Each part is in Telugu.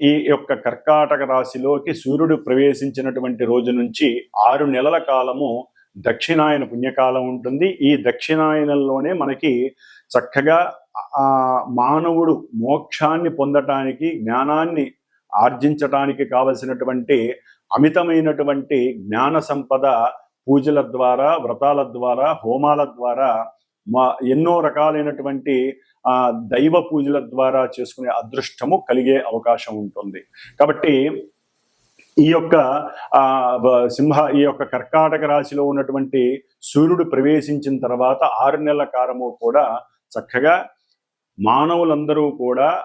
ఈ యొక్క కర్కాటక రాశిలోకి సూర్యుడు ప్రవేశించినటువంటి రోజు నుంచి ఆరు నెలల కాలము దక్షిణాయన పుణ్యకాలం ఉంటుంది. ఈ దక్షిణాయనంలోనే మనకి చక్కగా మానవుడు మోక్షాన్ని పొందటానికి జ్ఞానాన్ని ఆర్జించటానికి కావలసినటువంటి అమితమైనటువంటి జ్ఞాన సంపద పూజల ద్వారా వ్రతాల ద్వారా హోమాల ద్వారా మా ఎన్నో రకాలైనటువంటి ఆ దైవ పూజల ద్వారా చేసుకునే అదృష్టము కలిగే అవకాశం ఉంటుంది. కాబట్టి ఈ యొక్క ఆ సింహ ఈ యొక్క కర్కాటక రాశిలో ఉన్నటువంటి సూర్యుడు ప్రవేశించిన తర్వాత ఆరు నెలల కాలము కూడా చక్కగా మానవులందరూ కూడా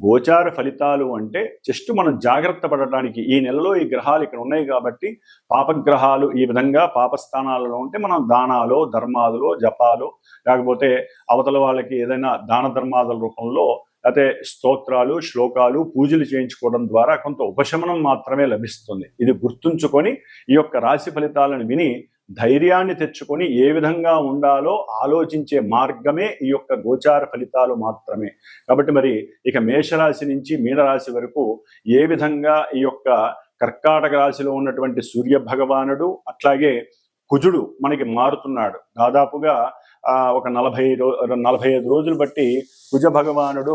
గోచార ఫలితాలు అంటే జస్ట్ మనం జాగ్రత్త పడటానికి ఈ నెలలో ఈ గ్రహాలు ఇక్కడ ఉన్నాయి కాబట్టి పాపగ్రహాలు ఈ విధంగా పాపస్థానాలలో ఉంటే మనం దానాలు ధర్మాదులు జపాలు లేకపోతే అవతల వాళ్ళకి ఏదైనా దాన ధర్మాదుల రూపంలో అయితే స్తోత్రాలు శ్లోకాలు పూజలు చేయించుకోవడం ద్వారా కొంత ఉపశమనం మాత్రమే లభిస్తుంది. ఇది గుర్తుంచుకొని ఈ యొక్క రాశి ఫలితాలను విని ధైర్యాన్ని తెచ్చుకొని ఏ విధంగా ఉండాలో ఆలోచించే మార్గమే ఈ యొక్క గోచార ఫలితాలు మాత్రమే. కాబట్టి మరి ఇక మేషరాశి నుంచి మీనరాశి వరకు ఏ విధంగా ఈ యొక్క కర్కాటక రాశిలో ఉన్నటువంటి సూర్య భగవానుడు అట్లాగే కుజుడు మనకి మారుతున్నాడు. దాదాపుగా ఒక నలభై రో నలభై ఐదు రోజులు బట్టి కుజ భగవానుడు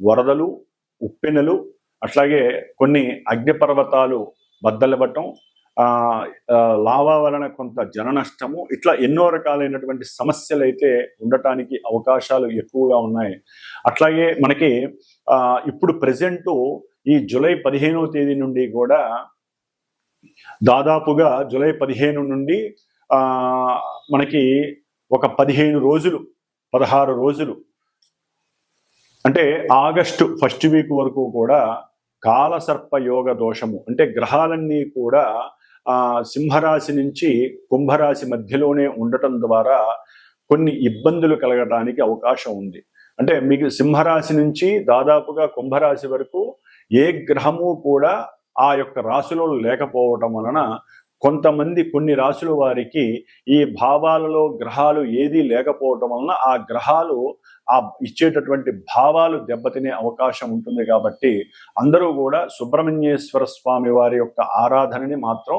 వరదలు ఉప్పెనలు అట్లాగే కొన్ని అగ్నిపర్వతాలు బద్దలవ్వటం లావా వలన కొంత జన నష్టము ఇట్లా ఎన్నో రకాలైనటువంటి సమస్యలు అయితే ఉండటానికి అవకాశాలు ఎక్కువగా ఉన్నాయి. అట్లాగే మనకి ఇప్పుడు ప్రజెంటు ఈ జూలై పదిహేనవ తేదీ నుండి కూడా దాదాపుగా జూలై పదిహేను నుండి మనకి ఒక పదిహేను రోజులు పదహారు రోజులు అంటే ఆగస్టు ఫస్ట్ వీక్ వరకు కూడా కాలసర్ప యోగ దోషము అంటే గ్రహాలన్నీ కూడా ఆ సింహరాశి నుంచి కుంభరాశి మధ్యలోనే ఉండటం ద్వారా కొన్ని ఇబ్బందులు కలగడానికి అవకాశం ఉంది. అంటే మీకు సింహరాశి నుంచి దాదాపుగా కుంభరాశి వరకు ఏ గ్రహము కూడా ఆ యొక్క రాశిలో లేకపోవటం వలన కొంతమంది కొన్ని రాశుల వారికి ఈ భావాలలో గ్రహాలు ఏదీ లేకపోవటం వలన ఆ గ్రహాలు ఆ ఇచ్చేటటువంటి భావాలు దెబ్బతినే అవకాశం ఉంటుంది కాబట్టి అందరూ కూడా సుబ్రహ్మణ్యేశ్వర స్వామి వారి యొక్క ఆరాధనని మాత్రం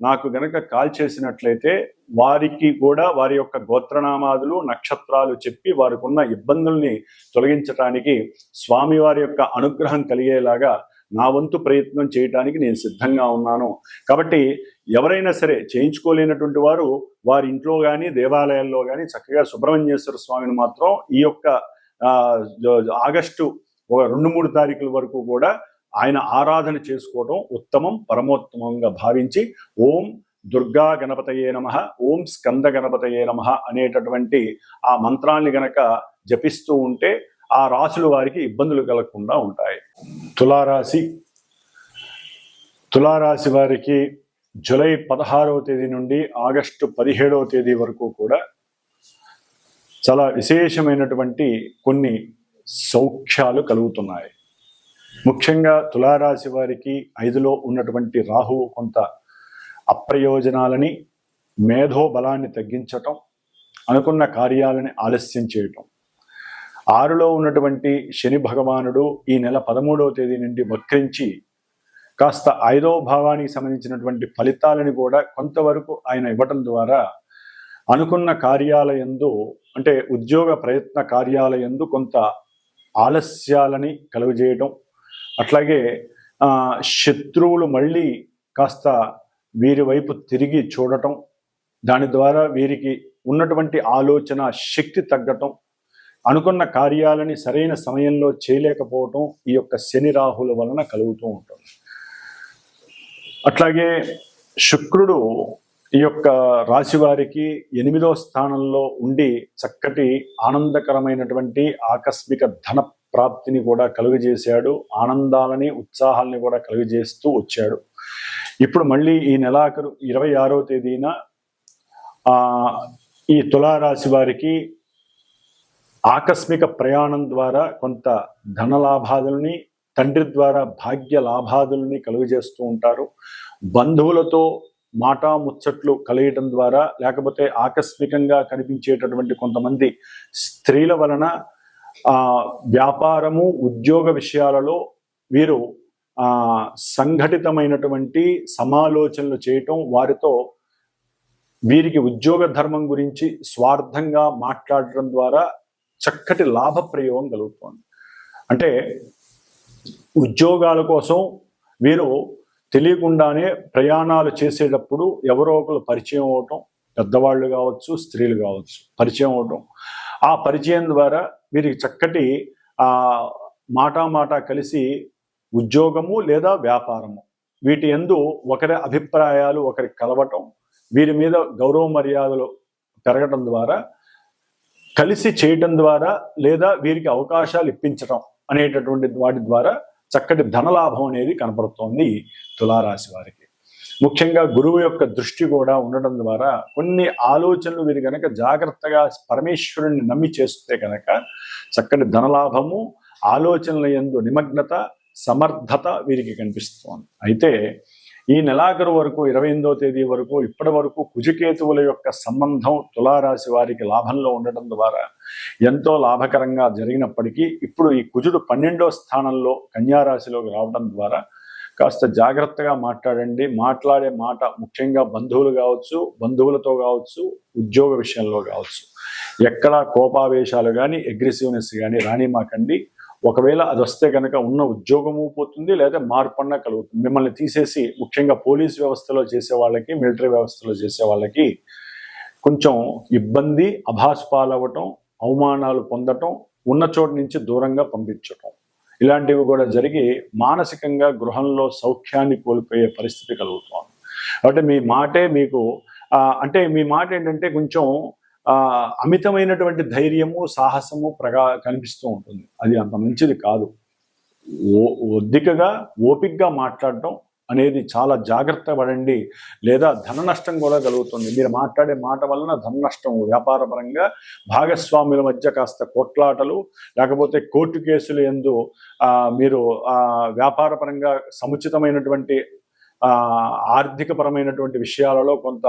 నాకు గనక కాల్ చేసినట్లయితే వారికి కూడా వారి యొక్క గోత్రనామాదులు నక్షత్రాలు చెప్పి వారికున్న ఇబ్బందుల్ని తొలగించటానికి స్వామివారి యొక్క అనుగ్రహం కలిగేలాగా నా వంతు ప్రయత్నం చేయటానికి నేను సిద్ధంగా ఉన్నాను. కాబట్టి ఎవరైనా సరే చేయించుకోలేనటువంటి వారు వారి ఇంట్లో కానీ దేవాలయాల్లో కానీ చక్కగా సుబ్రహ్మణ్యేశ్వర స్వామిని మాత్రం ఈ యొక్క ఆగస్టు ఒక రెండు మూడు తారీఖుల వరకు కూడా ఆయన ఆరాధన చేసుకోవడం ఉత్తమం పరమోత్తమంగా భావించి ఓం దుర్గా గణపతయే నమ ఓం స్కంద గణపతయే నమ అనేటటువంటి ఆ మంత్రాన్ని గనక జపిస్తూ ఉంటే ఆ రాశుల వారికి ఇబ్బందులు కలగకుండా ఉంటాయి. తులారాశి తులారాశి వారికి జూలై పదహారవ తేదీ నుండి ఆగస్టు పదిహేడవ తేదీ వరకు కూడా చాలా విశేషమైనటువంటి కొన్ని సౌఖ్యాలు కలుగుతున్నాయి. ముఖ్యంగా తులారాశి వారికి ఐదులో ఉన్నటువంటి రాహువు కొంత అప్రయోజనాలని మేధో బలాన్ని తగ్గించటం అనుకున్న కార్యాలని ఆలస్యం చేయటం. ఆరులో ఉన్నటువంటి శని భగవానుడు ఈ నెల పదమూడవ తేదీ నుండి వక్రించి కాస్త ఐదవ భావానికి సంబంధించినటువంటి ఫలితాలని కూడా కొంతవరకు ఆయన ఇవ్వటం ద్వారా అనుకున్న కార్యాలయందు అంటే ఉద్యోగ ప్రయత్న కార్యాలయందు కొంత ఆలస్యాలని కలుగజేయడం అట్లాగే శత్రువులు మళ్ళీ కాస్త వీరి వైపు తిరిగి చూడటం దాని ద్వారా వీరికి ఉన్నటువంటి ఆలోచన శక్తి తగ్గటం అనుకున్న కార్యాలని సరైన సమయంలో చేయలేకపోవటం ఈ యొక్క శని రాహుల వలన కలుగుతూ ఉంటుంది. అట్లాగే శుక్రుడు ఈ యొక్క రాశి వారికి ఎనిమిదో స్థానంలో ఉండి చక్కటి ఆనందకరమైనటువంటి ఆకస్మిక ధన ప్రాప్తిని కూడా కలుగజేశాడు ఆనందాలని ఉత్సాహాలని కూడా కలుగజేస్తూ వచ్చాడు. ఇప్పుడు మళ్ళీ ఈ నెలాఖరు ఇరవై ఆరో తేదీన ఈ తులారాశి వారికి ఆకస్మిక ప్రయాణం ద్వారా కొంత ధన లాభాదుల్ని తండ్రి ద్వారా భాగ్య లాభాదుల్ని కలుగజేస్తూ ఉంటారు. బంధువులతో మాటా ముచ్చట్లు కలయటం ద్వారా లేకపోతే ఆకస్మికంగా కనిపించేటటువంటి కొంతమంది స్త్రీల వలన వ్యాపారము ఉద్యోగ విషయాలలో వీరు ఆ సంఘటితమైనటువంటి సమాలోచనలు చేయటం వారితో వీరికి ఉద్యోగ ధర్మం గురించి స్వార్థంగా మాట్లాడటం ద్వారా చక్కటి లాభ ప్రయోగం కలుగుతోంది. అంటే ఉద్యోగాల కోసం వీరు తెలియకుండానే ప్రయాణాలు చేసేటప్పుడు ఎవరో ఒకరు పరిచయం అవటం పెద్దవాళ్ళు కావచ్చు స్త్రీలు కావచ్చు పరిచయం అవటం ఆ పరిచయం ద్వారా వీరికి చక్కటి ఆ మాటా కలిసి ఉద్యోగము లేదా వ్యాపారము. వీటి ఎందు ఒకరి అభిప్రాయాలు ఒకరి కలవటం వీరి మీద గౌరవ మర్యాదలు పెరగటం ద్వారా కలిసి చేయటం ద్వారా లేదా వీరికి అవకాశాలు ఇప్పించటం అనేటటువంటి వాటి ద్వారా చక్కటి ధనలాభం అనేది కనపడుతోంది తులారాశి వారికి. ముఖ్యంగా గురువు యొక్క దృష్టి కూడా ఉండడం ద్వారా కొన్ని ఆలోచనలు వీరు కనుక జాగ్రత్తగా పరమేశ్వరుణ్ణి నమ్మి చేస్తే కనుక చక్కటి ధనలాభము ఆలోచనల యందు నిమగ్నత సమర్థత వీరికి కనిపిస్తోంది. అయితే ఈ నెలాఖరు వరకు ఇరవై ఎనిమిదో తేదీ వరకు ఇప్పటి వరకు కుజకేతువుల యొక్క సంబంధం తులారాశి వారికి లాభంలో ఉండటం ద్వారా ఎంతో లాభకరంగా జరిగినప్పటికీ ఇప్పుడు ఈ కుజుడు పన్నెండో స్థానంలో కన్యారాశిలోకి రావడం ద్వారా కాస్త జాగ్రత్తగా మాట్లాడండి. మాట్లాడే మాట ముఖ్యంగా బంధువులు కావచ్చు బంధువులతో కావచ్చు ఉద్యోగ విషయంలో కావచ్చు. ఎక్కడ కోపావేశాలు కానీ అగ్రెసివ్నెస్ కానీ రానిమాకండి. ఒకవేళ అది వస్తే కనుక ఉన్న ఉద్యోగము పోతుంది లేదా మార్పన్న కలుగుతుంది. మిమ్మల్ని తీసేసి ముఖ్యంగా పోలీస్ వ్యవస్థలో చేసే వాళ్ళకి మిలిటరీ వ్యవస్థలో చేసే వాళ్ళకి కొంచెం ఇబ్బంది అభాస్పాలవ్వటం అవమానాలు పొందటం ఉన్న చోటు నుంచి దూరంగా పంపించటం. ఇలాంటివి కూడా జరిగి మానసికంగా గృహంలో సౌఖ్యాన్ని కోల్పోయే పరిస్థితి కలుగుతోంది. కాబట్టి మీ మాటే మీకు అంటే మీ మాట ఏంటంటే కొంచెం అమితమైనటువంటి ధైర్యము సాహసము ప్రగా కనిపిస్తూ ఉంటుంది. అది అంత మంచిది కాదు. ఓ ఒద్దికగా ఓపికగా మాట్లాడటం అనేది చాలా జాగ్రత్త పడండి లేదా ధన నష్టం కూడా కలుగుతుంది. మీరు మాట్లాడే మాట వలన ధన నష్టం వ్యాపారపరంగా భాగస్వాముల మధ్య కాస్త కొట్లాటలు లేకపోతే కోర్టు కేసులు ఎందు మీరు వ్యాపారపరంగా సముచితమైనటువంటి ఆర్థికపరమైనటువంటి విషయాలలో కొంత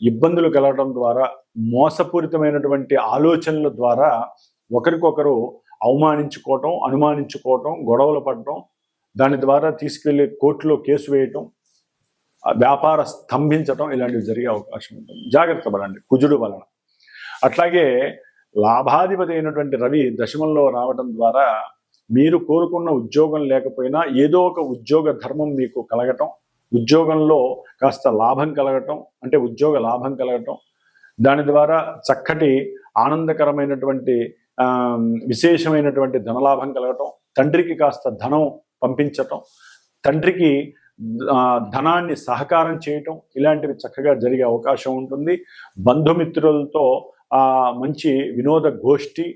ఇబ్బందులు కలగడం ద్వారా మోసపూరితమైనటువంటి ఆలోచనల ద్వారా ఒకరికొకరు అవమానించుకోవటం అనుమానించుకోవటం గొడవలు పడటం దాని ద్వారా తీసుకెళ్ళి కోర్టులో కేసు వేయటం వ్యాపార స్తంభించటం ఇలాంటివి జరిగే అవకాశం ఉంటుంది. జాగ్రత్త పడండి కుజుడు వలన. అట్లాగే లాభాధిపతి అయినటువంటి రవి దశమంలో రావడం ద్వారా మీరు కోరుకున్న ఉద్యోగం లేకపోయినా ఏదో ఒక ఉద్యోగ ధర్మం మీకు కలగటం ఉద్యోగంలో కాస్త లాభం కలగటం అంటే ఉద్యోగ లాభం కలగటం దాని ద్వారా చక్కటి ఆనందకరమైనటువంటి విశేషమైనటువంటి ధనలాభం కలగటం తండ్రికి కాస్త ధనం పంపించటం తండ్రికి ధనాన్ని సహకారం చేయటం ఇలాంటివి చక్కగా జరిగే అవకాశం ఉంటుంది. బంధుమిత్రులతో మంచి వినోద గోష్ఠి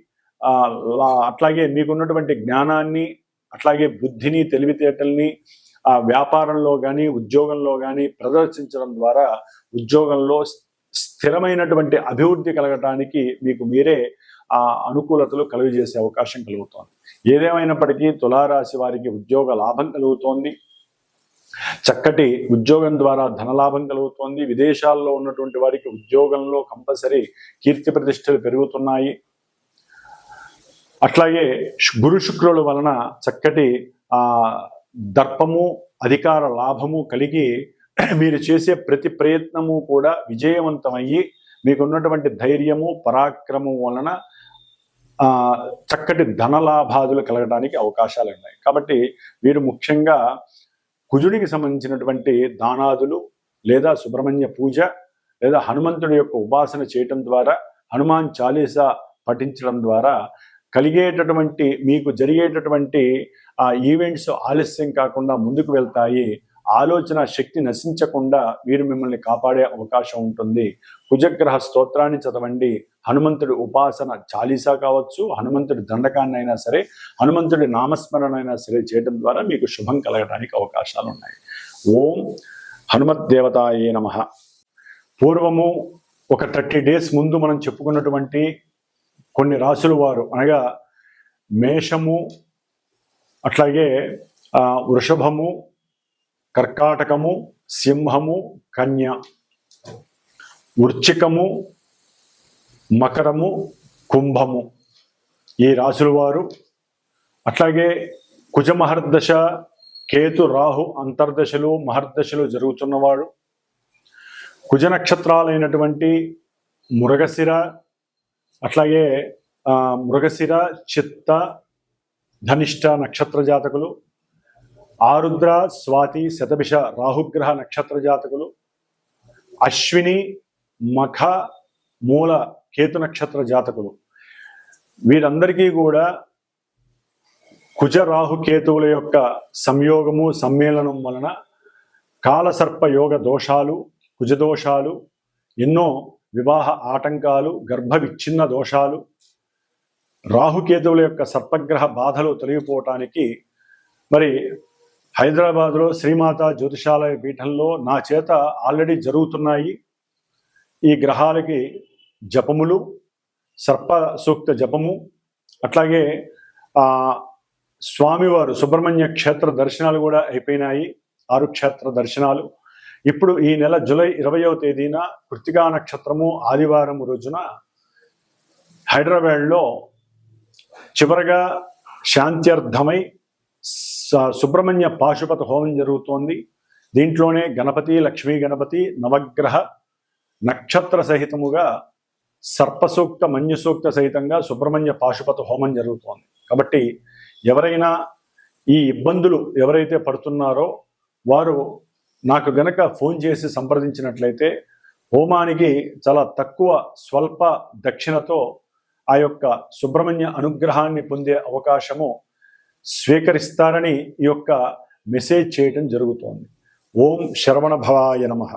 అట్లాగే మీకున్నటువంటి జ్ఞానాన్ని అట్లాగే బుద్ధిని తెలివితేటల్ని ఆ వ్యాపారంలో కానీ ఉద్యోగంలో కానీ ప్రదర్శించడం ద్వారా ఉద్యోగంలో స్థిరమైనటువంటి అభివృద్ధి కలగటానికి మీకు మీరే ఆ అనుకూలతలు కలుగజేసే అవకాశం కలుగుతోంది. ఏదేమైనప్పటికీ తులారాశి వారికి ఉద్యోగ లాభం కలుగుతోంది. చక్కటి ఉద్యోగం ద్వారా ధనలాభం కలుగుతోంది. విదేశాల్లో ఉన్నటువంటి వారికి ఉద్యోగంలో కంపల్సరీ కీర్తి ప్రతిష్టలు పెరుగుతున్నాయి. అట్లాగే గురు శుక్రుల వలన చక్కటి ఆ దర్పము అధికార లాభము కలిగి మీరు చేసే ప్రతి ప్రయత్నము కూడా విజయవంతమయ్యి మీకున్నటువంటి ధైర్యము పరాక్రమం వలన చక్కటి ధనలాభాదులు కలగడానికి అవకాశాలు ఉన్నాయి కాబట్టి వీరు ముఖ్యంగా కుజుడికి సంబంధించినటువంటి దానాదులు లేదా సుబ్రహ్మణ్య పూజ లేదా హనుమంతుడి యొక్క ఉపాసన చేయటం ద్వారా హనుమాన్ చాలీసా పఠించడం ద్వారా కలిగేటటువంటి మీకు జరిగేటటువంటి ఆ ఈవెంట్స్ ఆలస్యం కాకుండా ముందుకు వెళ్తాయి. ఆలోచన శక్తి నశించకుండా వీరు మిమ్మల్ని కాపాడే అవకాశం ఉంటుంది. కుజగ్రహ స్తోత్రాన్ని చదవండి. హనుమంతుడి ఉపాసన చాలీసా కావచ్చు హనుమంతుడి దండకాన్ని అయినా సరే హనుమంతుడి నామస్మరణ అయినా సరే చేయడం ద్వారా మీకు శుభం కలగడానికి అవకాశాలు ఉన్నాయి. ఓం హనుమత్ దేవతాయే నమ. పూర్వము ఒక థర్టీ డేస్ ముందు మనం చెప్పుకున్నటువంటి కొన్ని రాసుల వారు అనగా మేషము అట్లాగే వృషభము కర్కాటకము సింహము కన్య. వృచ్చికము మకరము కుంభము. ఈ రాశుల వారు అట్లాగే కుజమహర్దశ కేతు రాహు అంతర్దశలు మహర్దశలు జరుగుతున్నవాడు కుజ నక్షత్రాలైనటువంటి మృగశిర అట్లాగే మృగశిర చిత్త ధనిష్ట నక్షత్ర జాతకులు ఆరుద్ర స్వాతి శతభిష రాహుగ్రహ నక్షత్ర జాతకులు అశ్విని మఖ మూల కేతు నక్షత్ర జాతకులు. వీరందరికీ కూడా కుజ రాహు కేతువుల యొక్క సంయోగము సమ్మేళనం వలన కాలసర్ప యోగ దోషాలు కుజదోషాలు ఎన్నో వివాహ ఆటంకాలు గర్భ విచ్ఛిన్న దోషాలు రాహుకేతువుల యొక్క సర్పగ్రహ బాధలు తొలగిపోవటానికి మరి హైదరాబాద్లో శ్రీమాత జ్యోతిషాలయ పీఠంలో నా చేత ఆల్రెడీ జరుగుతున్నాయి ఈ గ్రహాలకి జపములు సర్ప సూక్త జపము అట్లాగే స్వామివారు సుబ్రహ్మణ్య క్షేత్ర దర్శనాలు కూడా అయిపోయినాయి ఆరు క్షేత్ర దర్శనాలు. ఇప్పుడు ఈ నెల జూలై ఇరవయో తేదీన కృతికా నక్షత్రము ఆదివారం రోజున హైదరాబాద్లో చివరగా శాంత్యర్థమై సుబ్రహ్మణ్య పాశుపత హోమం జరుగుతోంది. దీంట్లోనే గణపతి లక్ష్మీ గణపతి నవగ్రహ నక్షత్ర సహితముగా సర్పసూక్త మన్యుసూక్త సహితంగా సుబ్రహ్మణ్య పాశుపత హోమం జరుగుతోంది. కాబట్టి ఎవరైనా ఈ ఇబ్బందులు ఎవరైతే పడుతున్నారో వారు నాకు గనక ఫోన్ చేసి సంప్రదించినట్లయితే హోమానికి చాలా తక్కువ స్వల్ప దక్షిణతో ఆ యొక్క సుబ్రహ్మణ్య అనుగ్రహాన్ని పొందే అవకాశము స్వీకరిస్తారని ఈ యొక్క మెసేజ్ చేయటం జరుగుతోంది. ఓం శరవణ భవాయ నమః.